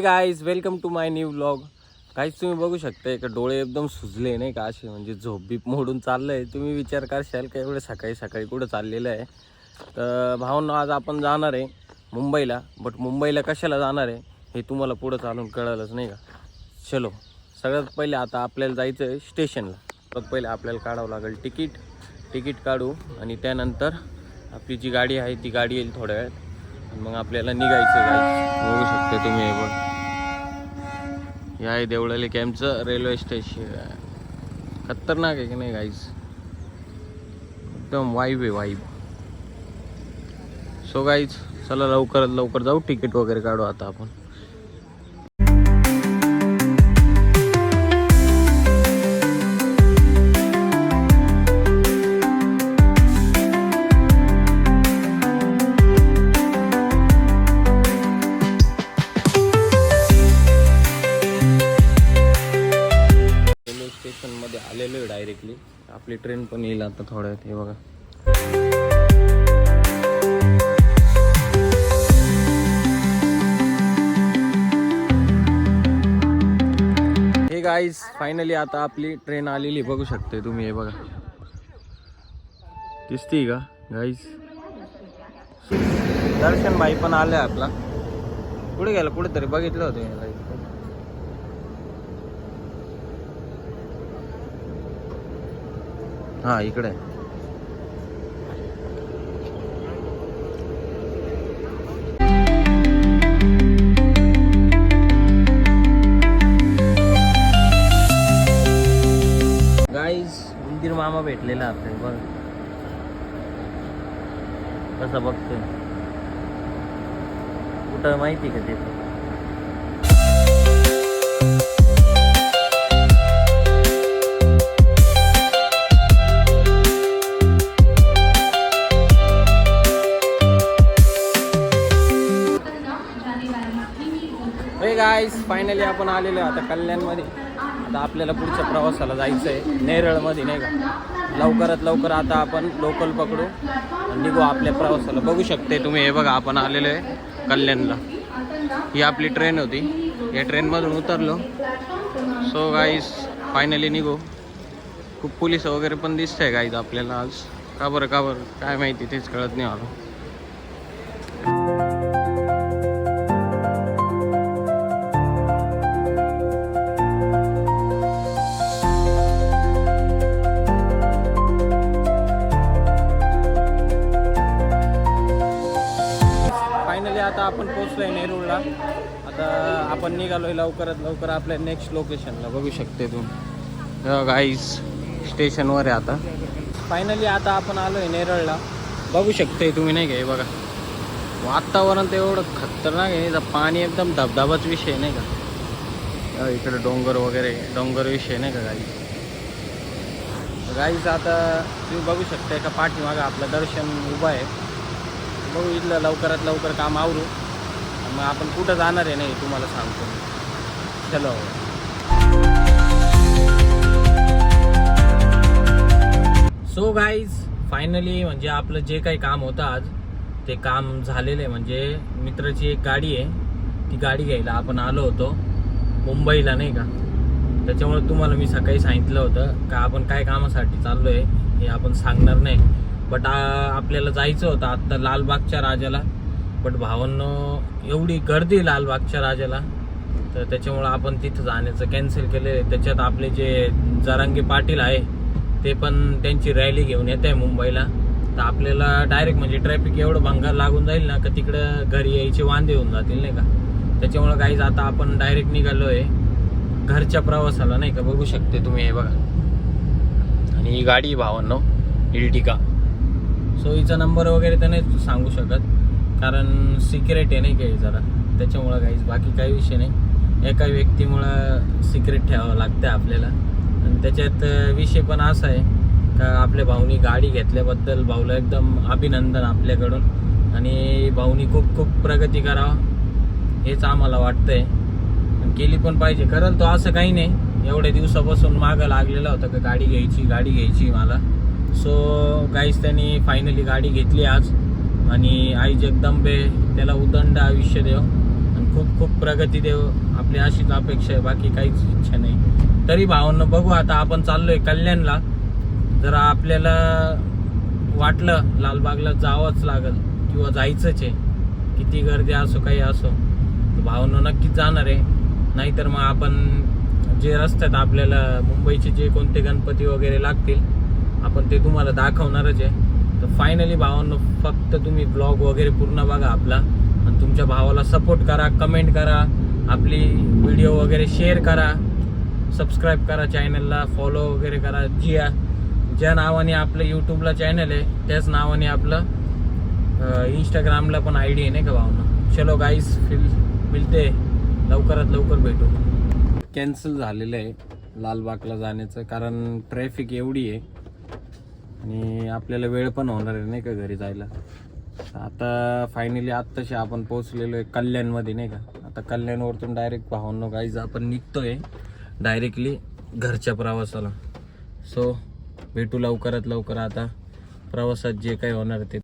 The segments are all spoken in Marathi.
Guys welcome to my new blog काहीच तुम्ही बघू शकता का डोळे एकदम सुजले नाही का असे म्हणजे झोप बीप मोडून चाललंय. तुम्ही विचार करशाल का एवढं सकाळी सकाळी कुठं चाललेलं आहे? तर भावनो आज आपण जाणार आहे मुंबईला बट मुंबईला कशाला जाणार आहे हे तुम्हाला पुढं चालून कळलंच नाही का? चलो सगळ्यात पहिले आता आपल्याला जायचं आहे स्टेशनला. तर पहिले आपल्याला काढावं लागेल तिकीट. तिकीट काढू आणि त्यानंतर आपली जी गाडी आहे ती गाडी येईल थोड्या वेळात. मग आपल्याला निघायचं जायचं बघू शकता तुम्ही हे हे आहे देवळाली कॅम्पचं रेल्वे स्टेशन खतरनाक आहे की नाही गाईज एकदम वाईब आहे वाईब सो गाईज चला लवकरात लवकर जाऊ तिकीट वगैरे काढू आता आपण. डायरेक्टली आपली ट्रेन पण येईल आता थोड्या हे बघा. हे गाईज फायनली आता आपली ट्रेन आलेली बघू शकते तुम्ही हे बघा. दिसते का गाईज दर्शन भाई पण आले आपला. कुठे गेला? कुठेतरी बघितलं होतं हा इकडे. मामा भेटलेला आपल्याला बघ. कसं बघतोय. कुठं माहिती का ते गायस गाईस फायनली आपण आलेलो आहे आता कल्याणमध्ये. आता आपल्याला पुढच्या प्रवासाला जायचं आहे नेरळमध्ये नाही का? लवकरात लवकर आता आपण लोकल पकडू निघू आपल्या प्रवासाला. बघू शकते तुम्ही हे बघा आपण आलेलो आहे कल्याणला. ही आपली ट्रेन होती. या ट्रेनमधून उतरलो. सो गाईस फायनली निघू. खूप पोलीस वगैरे पण दिसत आहे गाईज आपल्याला आज. का बरं का बरं? काय माहिती तेच कळत नाही आलो. आपण पोचलो आपण नेरूळला. आता आपण निघालोय लवकरात लवकर आपल्या नेक्स्ट लोकेशनला बघू शकते तू. गाईज स्टेशनवर आहे आता. फायनली आता आपण आलोय नेरळला. बघू शकते तुम्ही नाही का हे बघा. वातावरण तर एवढं खतरनाक आहे इथं पाणी एकदम धबधबाच विषय नाही का? इकडे डोंगर वगैरे डोंगर विषय नाही का गाई गाईज आता तुम्ही बघू शकता एका पाठीमागं आपलं दर्शन उभं आहे. बघू इथलं लवकरात लवकर काम आवरू. मग आपण कुठं जाणार आहे नाही तुम्हाला सांगतो चलो. सो गाईज फायनली म्हणजे आपलं जे काही काम होतं आज ते काम झालेलं आहे. म्हणजे मित्राची एक गाडी आहे. ती गाडी घ्यायला आपण आलो होतो. मुंबईला नाही का? त्याच्यामुळे तुम्हाला मी सकाळी सांगितलं होतं का आपण काय कामासाठी चाललो आहे हे आपण सांगणार नाही. बट आपल्याला जायचं होतं आत्ता लालबागच्या राजाला. बट भावांनो एवढी गर्दी लालबागच्या राजाला. तर त्याच्यामुळं आपण तिथं जाण्याचं कॅन्सल केले त्याच्यात आपले जे जरांगे पाटील आहे ते पण त्यांची रॅली घेऊन येत आहे मुंबईला. तर आपल्याला डायरेक्ट म्हणजे ट्रॅफिक एवढं भंगार लागून जाईल ना का तिकडं घरी यायचे वांदे होऊन जातील नाही का? त्याच्यामुळं काहीच आता आपण डायरेक्ट निघालो आहे घरच्या प्रवासाला नाही का? बघू शकते तुम्ही हे बघा. आणि ही गाडी भावांनो इल्टिका. सो हिचा नंबर वगैरे तर नाही सांगू शकत. कारण सिक्रेट आहे नाही काही जरा त्याच्यामुळं काहीच बाकी काही विषय नाही. एका व्यक्तीमुळं सिक्रेट ठेवावं लागतं आपल्याला. आणि त्याच्यात विषय पण असा आहे का आपल्या भाऊनी गाडी घेतल्याबद्दल भाऊला एकदम अभिनंदन आपल्याकडून. आणि भाऊनी खूप खूप प्रगती करावं हेच आम्हाला वाटतंय. आणि केली पण पाहिजे. कारण तो असं काही नाही. एवढ्या दिवसापासून मागं लागलेला होता का गाडी घ्यायची गाडी घ्यायची मला. सो गाईस त्यांनी फायनली गाडी घेतली आज. आणि आई जगदंबे त्याला उदंड आयुष्य देव. आणि खूप खूप प्रगती देव. आपली अशीच अपेक्षा आहे बाकी काहीच इच्छा नाही. तरी भावांना बघू आता आपण चाललोय कल्याणला. जर आपल्याला वाटलं लालबागला जावंच लागल किंवा जायचंच आहे किती गर्दी असो काही असो तर भावनं नक्कीच जाणार आहे. नाहीतर मग आपण जे रस्त्यात आपल्याला मुंबईचे जे कोणते गणपती वगैरे लागतील आपण ते तुम्हाला दाखवणारच आहे. तर फायनली भावांनो फक्त तुम्ही ब्लॉग वगैरे पूर्ण बघा आपला. आणि तुमच्या भावाला सपोर्ट करा कमेंट करा आपली व्हिडिओ वगैरे शेअर करा. सबस्क्राईब करा चॅनलला फॉलो वगैरे करा. जिया ज्या नावाने आपलं यूट्यूबला चॅनल आहे त्याच नावाने आपलं इंस्टाग्रामला पण आय डी आहे नाही का भावना? चलो गाईस फिल मिळते लवकरात लवकर भेटू. कॅन्सल झालेलं आहे लालबागला जाण्याचं कारण ट्रॅफिक एवढी आहे. आणि आपल्याला वेळ पण होणार आहे नाही का घरी जायला? आता फायनली आत्ताशी आपण पोहोचलेलो आहे कल्याणमध्ये नाही का? आता कल्याणवरतून डायरेक्ट पाहून गाईज आपण निघतोय डायरेक्टली घरच्या प्रवासाला. सो भेटू लवकरात लवकर आता. प्रवासात जे काही होणार ते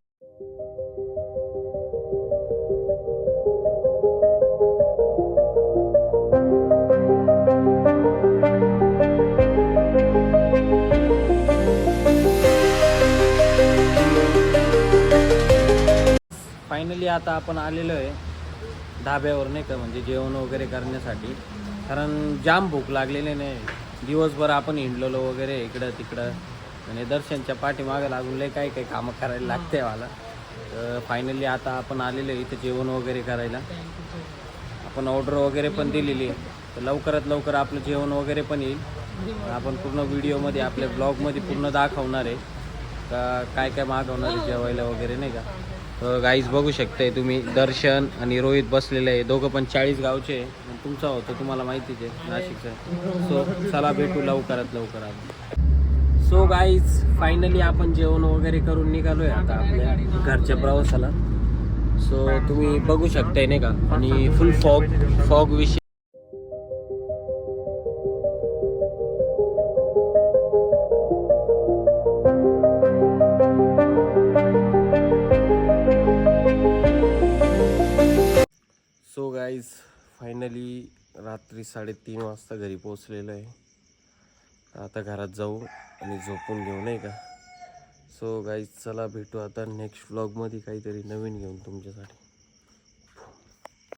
फायनली आता आपण आलेलो आहे ढाब्यावर नाही का म्हणजे जेवण वगैरे करण्यासाठी. कारण जाम भूक लागलेली नाही. दिवसभर आपण हिंडलेलो वगैरे इकडं तिकडं. आणि दर्शनच्या पाठीमागे लागून लय काही काही कामं करायला लागते मला तर फायनली आता आपण आलेलो आहे इथं जेवण वगैरे करायला. आपण ऑर्डर वगैरे पण दिलेली आहे. तर लवकरात लवकर आपलं जेवण वगैरे पण येईल. आपण पूर्ण व्हिडिओमध्ये आपल्या ब्लॉगमध्ये पूर्ण दाखवणार आहे. का काय काय मागवणार आहे जेवायला वगैरे नाही का? गाईज बघू शकताय तुम्ही दर्शन आणि रोहित बसलेले आहे. दोघं पण चाळीस गावचे तुमचा होतो तुम्हाला माहितीच आहे नाशिकचं सो चला भेटू लवकरात लवकरात सो गाईज फायनली आपण जेवण वगैरे करून निघालोय आता आपल्या घरच्या प्रवासाला. सो तुम्ही बघू शकताय नाही का? आणि फुल फॉग फॉग विषय फायनली रात्री साडेतीन वाजता घरी पोचलेलो आहे. आता घरात जाऊ आणि झोपून घेऊ नाही का? सो गाईज चला भेटू आता नेक्स्ट व्लॉगमध्ये काहीतरी नवीन घेऊन तुमच्यासाठी.